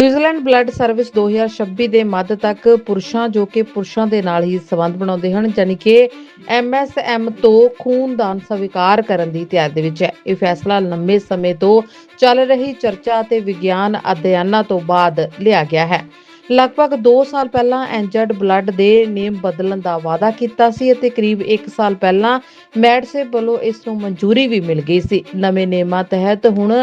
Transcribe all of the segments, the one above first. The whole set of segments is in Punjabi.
ਨਿਊਜ਼ੀਲੈਂਡ ਬਲੱਡ ਸਰਵਿਸ 2026 ਦੇ ਮੱਧ ਤੱਕ ਪੁਰਸ਼ਾਂ ਜੋ ਕਿ ਪੁਰਸ਼ਾਂ ਦੇ ਨਾਲ ਹੀ ਸੰਬੰਧ ਬਣਾਉਂਦੇ ਹਨ ਯਾਨੀ ਕਿ ਐਮਐਸਐਮ ਤੋਂ ਖੂਨਦਾਨ ਸਵੀਕਾਰ ਕਰਨ ਦੀ ਤਿਆਰੀ ਦੇ ਵਿੱਚ ਹੈ। ਇਹ ਫੈਸਲਾ ਲੰਮੇ ਸਮੇਂ ਤੋਂ ਚੱਲ ਰਹੀ ਚਰਚਾ ਅਤੇ ਵਿਗਿਆਨ ਅਧਿਐਨਾਂ ਤੋਂ ਬਾਅਦ ਲਿਆ ਗਿਆ ਹੈ। ਲਗਭਗ 2 ਸਾਲ ਪਹਿਲਾਂ ਐਂਜਰਡ ਬਲੱਡ ਦੇ ਨੇਮ ਬਦਲਣ ਦਾ ਵਾਅਦਾ ਕੀਤਾ ਸੀ ਅਤੇ ਕਰੀਬ 1 ਸਾਲ ਪਹਿਲਾਂ ਮੈਡਸੇ ਵੱਲੋਂ ਇਸ ਨੂੰ ਮਨਜ਼ੂਰੀ ਵੀ ਮਿਲ ਗਈ ਸੀ। ਨਵੇਂ ਨੇਮਾਂ ਤਹਿਤ ਹੁਣ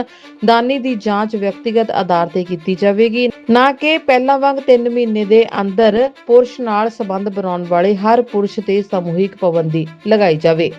ਦਾਨੀ ਦੀ ਜਾਂਚ ਵਿਅਕਤੀਗਤ ਆਧਾਰ ਤੇ ਕੀਤੀ ਜਾਵੇਗੀ। ਨਾ ਕਿ ਪਹਿਲਾਂ ਵਾਂਗ 3 ਮਹੀਨੇ ਦੇ ਅੰਦਰ ਪੁਰਸ਼ ਨਾਲ ਸੰਬੰਧ ਬਣਾਉਣ ਵਾਲੇ ਹਰ ਪੁਰਸ਼ ਤੇ ਸਮੂਹਿਕ ਪਾਬੰਦੀ ਲਗਾਈ ਜਾਵੇ।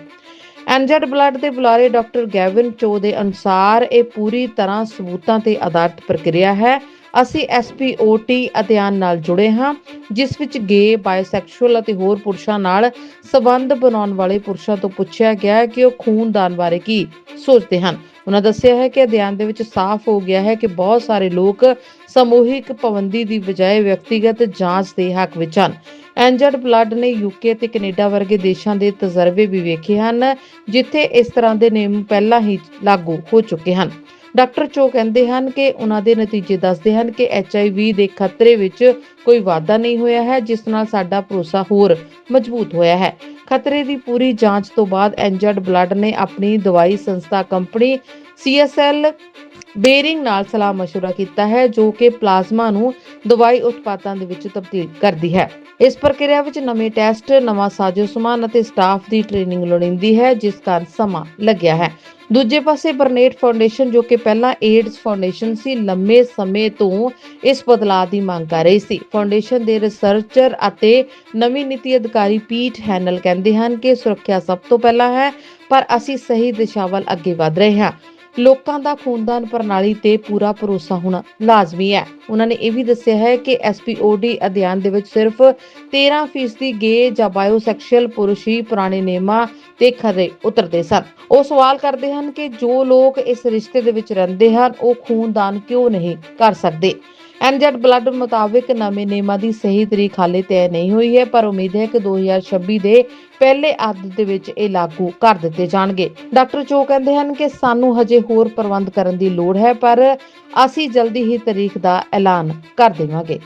ਐਨਜੈਡ ਬਲੱਡ ਦੇ ਬੁਲਾਰੇ ਡਾਕਟਰ ਗੈਵਿਨ ਚੋ ਦੇ ਅਨੁਸਾਰ ਇਹ ਪੂਰੀ ਤਰ੍ਹਾਂ ਸਬੂਤਾਂ ਤੇ ਆਧਾਰਿਤ ਪ੍ਰਕਿਰਿਆ ਹੈ। ਅਸੀਂ ਐਸਪੀਓਟੀ ਅਧਿਐਨ ਨਾਲ ਜੁੜੇ ਹਾਂ, ਜਿਸ ਵਿੱਚ ਗੇ ਬਾਇਸੈਕਸ਼ੂਅਲ ਅਤੇ ਹੋਰ ਪੁਰਸ਼ਾਂ ਨਾਲ ਸੰਬੰਧ ਬਣਾਉਣ ਵਾਲੇ ਪੁਰਸ਼ਾਂ ਤੋਂ ਪੁੱਛਿਆ ਗਿਆ ਕਿ ਉਹ ਖੂਨਦਾਨ ਬਾਰੇ ਕੀ ਸੋਚਦੇ ਹਨ। ਉਹਨਾਂ ਦੱਸਿਆ ਹੈ ਕਿ ਅਧਿਐਨ ਦੇ ਵਿੱਚ ਸਾਫ਼ ਹੋ ਗਿਆ ਹੈ ਕਿ ਬਹੁਤ ਸਾਰੇ ਲੋਕ ਸਮੂਹਿਕ ਪਾਬੰਦੀ ਦੀ ਬਜਾਏ ਵਿਅਕਤੀਗਤ ਜਾਂਚ ਦੇ ਹੱਕ ਵਿੱਚ ਹਨ। ਐਂਜਰਡ ਬਲੱਡ ਨੇ ਯੂਕੇ ਤੇ ਕੈਨੇਡਾ ਵਰਗੇ ਦੇਸ਼ਾਂ ਦੇ ਤਜਰਬੇ ਵੀ ਵੇਖੇ ਹਨ, ਜਿੱਥੇ ਇਸ ਤਰ੍ਹਾਂ ਦੇ ਨਿਯਮ ਪਹਿਲਾਂ ਹੀ ਲਾਗੂ ਹੋ ਚੁੱਕੇ ਹਨ। ਡਾਕਟਰ ਚੋ ਕਹਿੰਦੇ ਹਨ ਕਿ ਉਹਨਾਂ ਦੇ ਨਤੀਜੇ ਦੱਸਦੇ ਹਨ ਕਿ ਐਚਆਈਵੀ ਦੇ ਖਤਰੇ ਵਿੱਚ ਕੋਈ ਵਾਧਾ ਨਹੀਂ ਹੋਇਆ ਹੈ, ਜਿਸ ਨਾਲ ਸਾਡਾ ਭਰੋਸਾ ਹੋਰ ਮਜ਼ਬੂਤ ਹੋਇਆ ਹੈ। ਖਤਰੇ ਦੀ ਪੂਰੀ ਜਾਂਚ ਤੋਂ ਬਾਅਦ ਐਂਜਰਡ ਬਲੱਡ ਨੇ ਆਪਣੀ ਦਵਾਈ ਸੰਸਥਾ ਕੰਪਨੀ ਸੀਐਸਐਲ ਬੇਰਿੰਗ ਨਾਲ ਸਲਾਹ مشورہ ਕੀਤਾ ਹੈ ਜੋ ਕਿ ਪਲਾਜ਼ਮਾ ਨੂੰ ਦਵਾਈ ਉਤਪਾਦਾਂ ਦੇ ਵਿੱਚ ਤਬਦੀਲ ਕਰਦੀ ਹੈ ਇਸ ਪ੍ਰਕਿਰਿਆ ਵਿੱਚ ਨਵੇਂ ਟੈਸਟ ਨਵਾਂ ਸਾਜ਼ੋ ਸਮਾਨ ਅਤੇ ਸਟਾਫ ਦੀ ਟ੍ਰੇਨਿੰਗ ਲੋੜੀਂਦੀ ਹੈ ਜਿਸ ਕਾਰਨ ਸਮਾਂ ਲੱਗਿਆ ਹੈ ਦੂਜੇ ਪਾਸੇ ਬਰਨੇਟ ਫਾਊਂਡੇਸ਼ਨ ਜੋ ਕਿ ਪਹਿਲਾਂ ਏਡਜ਼ ਫਾਊਂਡੇਸ਼ਨ ਸੀ ਲੰਮੇ ਸਮੇਂ ਤੋਂ ਇਸ ਬਦਲਾਅ ਦੀ ਮੰਗ ਕਰ ਰਹੀ ਸੀ ਫਾਊਂਡੇਸ਼ਨ ਦੇ ਰਿਸਰਚਰ ਅਤੇ ਨਵੀਂ ਨੀਤੀ ਅਧਿਕਾਰੀ ਪੀਟ ਹੈਨਲ ਕਹਿੰਦੇ ਹਨ ਕਿ ਸੁਰੱਖਿਆ ਸਭ ਤੋਂ ਪਹਿਲਾਂ ਹੈ ਪਰ ਅਸੀਂ ਸਹੀ ਦਿਸ਼ਾ ਵੱਲ ਅੱਗੇ ਵਧ ਰਹੇ ਹਾਂ ਲੋਕਾਂ ਦਾ ਖੂਨਦਾਨ ਪ੍ਰਣਾਲੀ ਤੇ ਪੂਰਾ ਭਰੋਸਾ ਹੋਣਾ ਲਾਜ਼ਮੀ ਹੈ। ਉਹਨਾਂ ਨੇ ਇਹ ਵੀ ਦੱਸਿਆ ਹੈ ਕਿ ਐਸਪੀਓਡੀ ਅਧਿਐਨ ਦੇ ਵਿੱਚ ਸਿਰਫ 13% ਗੇ ਜਾਂ ਬਾਇਓਸੈਕਸ਼ੂਅਲ ਪੁਰਸ਼ ਹੀ ਪੁਰਾਣੇ ਨਿਯਮਾਂ ਤੇ ਖਰੇ ਉਤਰਦੇ ਸਨ। ਉਹ ਸਵਾਲ ਕਰਦੇ ਹਨ ਕਿ ਜੋ ਲੋਕ ਇਸ ਰਿਸ਼ਤੇ ਦੇ ਵਿੱਚ ਰਹਿੰਦੇ ਹਨ, ਉਹ ਖੂਨਦਾਨ ਕਿਉਂ ਨਹੀਂ ਕਰ ਸਕਦੇ? ਐਨਜੈਡ ਬਲੱਡ ਮੁਤਾਬਿਕ ਨਵੇਂ ਨਿਯਮਾਂ ਦੀ ਸਹੀ ਤਰੀਕ ਹਾਲੇ ਤੈਅ ਨਹੀਂ ਹੋਈ ਹੈ, ਪਰ ਉਮੀਦ ਹੈ ਕਿ 2026 ਦੇ ਪਹਿਲੇ ਅੱਧ ਦੇ ਵਿੱਚ ਇਹ ਲਾਗੂ ਕਰ ਦਿੱਤੇ ਜਾਣਗੇ। ਡਾਕਟਰ ਚੋ ਕਹਿੰਦੇ ਹਨ ਕਿ ਸਾਨੂੰ ਹਜੇ ਹੋਰ ਪ੍ਰਬੰਧ ਕਰਨ ਦੀ ਲੋੜ ਹੈ, ਪਰ ਅਸੀਂ ਜਲਦੀ ਹੀ ਤਾਰੀਖ ਦਾ ਐਲਾਨ ਕਰ ਦੇਵਾਂਗੇ।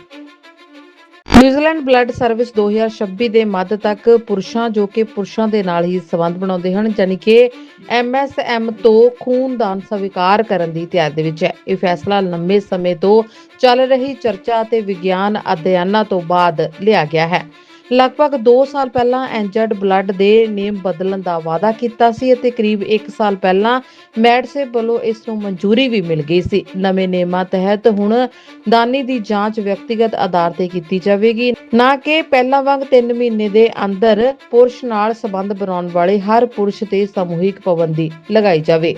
ਨਿਊਜ਼ੀਲੈਂਡ ਬਲੱਡ ਸਰਵਿਸ 2026 ਦੇ ਮੱਧ ਤੱਕ ਪੁਰਸ਼ਾਂ ਜੋ ਕਿ ਪੁਰਸ਼ਾਂ ਦੇ ਨਾਲ ਹੀ ਸੰਬੰਧ ਬਣਾਉਂਦੇ ਹਨ ਯਾਨੀ ਕਿ ਐਮਐਸਐਮ ਤੋਂ ਖੂਨਦਾਨ ਸਵੀਕਾਰ ਕਰਨ ਦੀ ਤਿਆਰੀ ਦੇ ਵਿੱਚ ਹੈ। ਇਹ ਫੈਸਲਾ ਲੰਮੇ ਸਮੇਂ ਤੋਂ ਚੱਲ ਰਹੀ ਚਰਚਾ ਅਤੇ ਵਿਗਿਆਨ ਅਧਿਐਨਾਂ ਤੋਂ ਬਾਅਦ ਲਿਆ ਗਿਆ ਹੈ। ਲਗਭਗ 2 ਸਾਲ ਪਹਿਲਾਂ ਐਂਜਰਡ ਬਲੱਡ ਦੇ ਨੇਮ ਬਦਲਣ ਦਾ ਵਾਅਦਾ ਕੀਤਾ ਸੀ ਅਤੇ ਕਰੀਬ 1 ਸਾਲ ਪਹਿਲਾਂ ਮੈਡਸੇ ਵੱਲੋਂ ਇਸ ਨੂੰ ਮਨਜ਼ੂਰੀ ਵੀ ਮਿਲ ਗਈ ਸੀ। ਨਵੇਂ ਨੇਮਾਂ ਤਹਿਤ ਹੁਣ ਦਾਨੀ ਦੀ ਜਾਂਚ ਵਿਅਕਤੀਗਤ ਆਧਾਰ ਤੇ ਕੀਤੀ ਜਾਵੇਗੀ। ਨਾ ਕਿ ਪਹਿਲਾਂ ਵਾਂਗ 3 ਮਹੀਨੇ ਦੇ ਅੰਦਰ ਪੁਰਸ਼ ਨਾਲ ਸੰਬੰਧ ਬਣਾਉਣ ਵਾਲੇ ਹਰ ਪੁਰਸ਼ ਤੇ ਸਮੂਹਿਕ ਪਾਬੰਦੀ ਲਗਾਈ ਜਾਵੇ।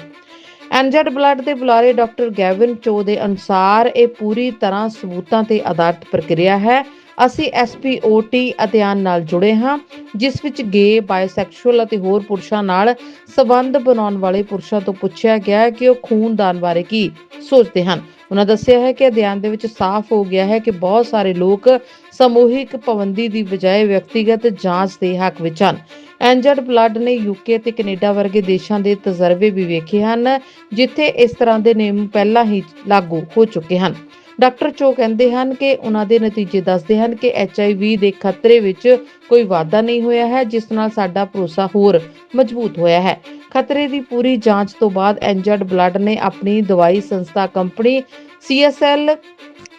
ਐਨਜੈਡ ਬਲੱਡ ਦੇ ਬੁਲਾਰੇ ਡਾਕਟਰ ਗੈਵਿਨ ਚੋ ਦੇ ਅਨੁਸਾਰ ਇਹ ਪੂਰੀ ਤਰ੍ਹਾਂ ਸਬੂਤਾਂ ਤੇ ਆਧਾਰਿਤ ਪ੍ਰਕਿਰਿਆ ਹੈ। ਅਸੀਂ ਐਸਪੀਓਟੀ ਅਧਿਐਨ ਨਾਲ ਜੁੜੇ ਹਾਂ, ਜਿਸ ਵਿੱਚ ਗੇ, ਬਾਇਸੈਕਸ਼ੂਅਲ ਅਤੇ ਹੋਰ ਪੁਰਸ਼ਾਂ ਨਾਲ ਸੰਬੰਧ ਬਣਾਉਣ ਵਾਲੇ ਪੁਰਸ਼ਾਂ ਤੋਂ ਪੁੱਛਿਆ ਗਿਆ ਕਿ ਉਹ ਖੂਨਦਾਨ ਬਾਰੇ ਕੀ ਸੋਚਦੇ ਹਨ। ਉਹਨਾਂ ਦੱਸਿਆ ਹੈ ਕਿ ਅਧਿਐਨ ਦੇ ਵਿੱਚ ਸਾਫ਼ ਹੋ ਗਿਆ ਹੈ ਕਿ ਬਹੁਤ ਸਾਰੇ ਲੋਕ ਸਮੂਹਿਕ ਪਾਬੰਦੀ ਦੀ ਬਜਾਏ ਵਿਅਕਤੀਗਤ ਜਾਂਚ ਦੇ ਹੱਕ ਵਿੱਚ ਹਨ। ਐਂਜਰਡ ਬਲੱਡ ਨੇ ਯੂਕੇ ਤੇ ਕੈਨੇਡਾ ਵਰਗੇ ਦੇਸ਼ਾਂ ਦੇ ਤਜਰਬੇ ਵੀ ਵੇਖੇ ਹਨ, ਜਿੱਥੇ ਇਸ ਤਰ੍ਹਾਂ ਦੇ ਨਿਯਮ ਪਹਿਲਾਂ ਹੀ ਲਾਗੂ ਹੋ ਚੁੱਕੇ ਹਨ। ਡਾਕਟਰ ਚੋ ਕਹਿੰਦੇ ਹਨ ਕਿ ਉਹਨਾਂ ਦੇ ਨਤੀਜੇ ਦੱਸਦੇ ਹਨ ਕਿ ਐਚਆਈਵੀ ਦੇ ਖਤਰੇ ਵਿੱਚ ਕੋਈ ਵਾਧਾ ਨਹੀਂ ਹੋਇਆ ਹੈ, ਜਿਸ ਨਾਲ ਸਾਡਾ ਭਰੋਸਾ ਹੋਰ ਮਜ਼ਬੂਤ ਹੋਇਆ ਹੈ। ਖਤਰੇ ਦੀ ਪੂਰੀ ਜਾਂਚ ਤੋਂ ਬਾਅਦ ਐਂਜਰਡ ਬਲੱਡ ਨੇ ਆਪਣੀ ਦਵਾਈ ਸੰਸਥਾ ਕੰਪਨੀ ਸੀਐਸਐਲ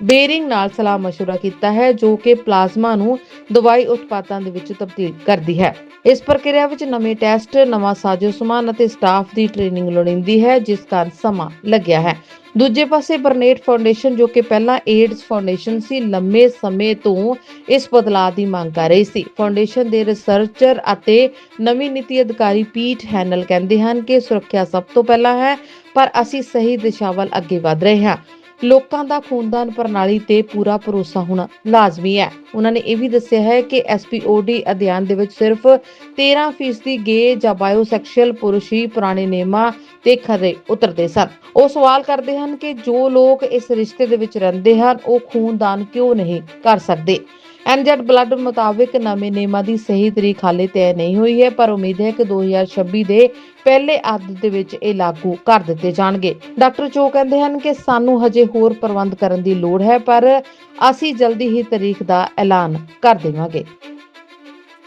ਬੇਰਿੰਗ ਨਾਲ ਸਲਾਹ مشورہ ਕੀਤਾ ਹੈ ਜੋ ਕਿ ਪਲਾਜ਼ਮਾ ਨੂੰ ਦਵਾਈ ਉਤਪਾਦਾਂ ਦੇ ਵਿੱਚ ਤਬਦੀਲ ਕਰਦੀ ਹੈ ਇਸ ਪ੍ਰਕਿਰਿਆ ਵਿੱਚ ਨਵੇਂ ਟੈਸਟ ਨਵਾਂ ਸਾਜ਼ੋ ਸਮਾਨ ਅਤੇ ਸਟਾਫ ਦੀ ਟ੍ਰੇਨਿੰਗ ਲੋੜੀਂਦੀ ਹੈ ਜਿਸ ਕਾਰਨ ਸਮਾਂ ਲੱਗਿਆ ਹੈ ਦੂਜੇ ਪਾਸੇ ਬਰਨੇਟ ਫਾਊਂਡੇਸ਼ਨ ਜੋ ਕਿ ਪਹਿਲਾਂ ਏਡਜ਼ ਫਾਊਂਡੇਸ਼ਨ ਸੀ ਲੰਮੇ ਸਮੇਂ ਤੋਂ ਇਸ ਬਦਲਾਅ ਦੀ ਮੰਗ ਕਰ ਰਹੀ ਸੀ ਫਾਊਂਡੇਸ਼ਨ ਦੇ ਰਿਸਰਚਰ ਅਤੇ ਨਵੀਂ ਨੀਤੀ ਅਧਿਕਾਰੀ ਪੀਟ ਹੈਨਲ ਕਹਿੰਦੇ ਹਨ ਕਿ ਸੁਰੱਖਿਆ ਸਭ ਤੋਂ ਪਹਿਲਾਂ ਹੈ ਪਰ ਅਸੀਂ ਸਹੀ ਦਿਸ਼ਾ ਵੱਲ ਅੱਗੇ ਵਧ ਰਹੇ ਹਾਂ ਲੋਕਾਂ ਦਾ ਖੂਨਦਾਨ ਪ੍ਰਣਾਲੀ ਤੇ ਪੂਰਾ ਭਰੋਸਾ ਹੋਣਾ ਲਾਜ਼ਮੀ ਹੈ। ਉਹਨਾਂ ਨੇ ਇਹ ਵੀ ਦੱਸਿਆ ਹੈ ਕਿ ਐਸਪੀਓਡੀ ਅਧਿਐਨ ਦੇ ਵਿੱਚ ਸਿਰਫ 13% ਗੇ ਜਾਂ ਬਾਇਓਸੈਕਸ਼ੂਅਲ ਪੁਰਸ਼ ਹੀ ਪੁਰਾਣੇ ਨਿਯਮਾਂ ਤੇ ਖਰੇ ਉਤਰਦੇ ਸਨ। ਉਹ ਸਵਾਲ ਕਰਦੇ ਹਨ ਕਿ ਜੋ ਲੋਕ ਇਸ ਰਿਸ਼ਤੇ ਦੇ ਵਿੱਚ ਰਹਿੰਦੇ ਹਨ, ਉਹ ਖੂਨਦਾਨ ਕਿਉਂ ਨਹੀਂ ਕਰ ਸਕਦੇ? ਐਨਜੈਡ ਬਲੱਡ ਮੁਤਾਬਕ ਨਵੇਂ ਨਿਯਮਾਂ ਦੀ ਸਹੀ ਤਰੀਕ ਹਾਲੇ ਤੈਅ ਨਹੀਂ ਹੋਈ ਹੈ, ਪਰ ਉਮੀਦ ਹੈ ਕਿ 2026 ਦੇ ਪਹਿਲੇ ਅੱਧ ਦੇ ਵਿੱਚ ਇਹ ਲਾਗੂ ਕਰ ਦਿੱਤੇ ਜਾਣਗੇ। ਡਾਕਟਰ ਚੋ ਕਹਿੰਦੇ ਹਨ ਕਿ ਸਾਨੂੰ ਹਜੇ ਹੋਰ ਪ੍ਰਬੰਧ ਕਰਨ ਦੀ ਲੋੜ ਹੈ, ਪਰ ਅਸੀਂ ਜਲਦੀ ਹੀ ਤਾਰੀਖ ਦਾ ਐਲਾਨ ਕਰ ਦੇਵਾਂਗੇ।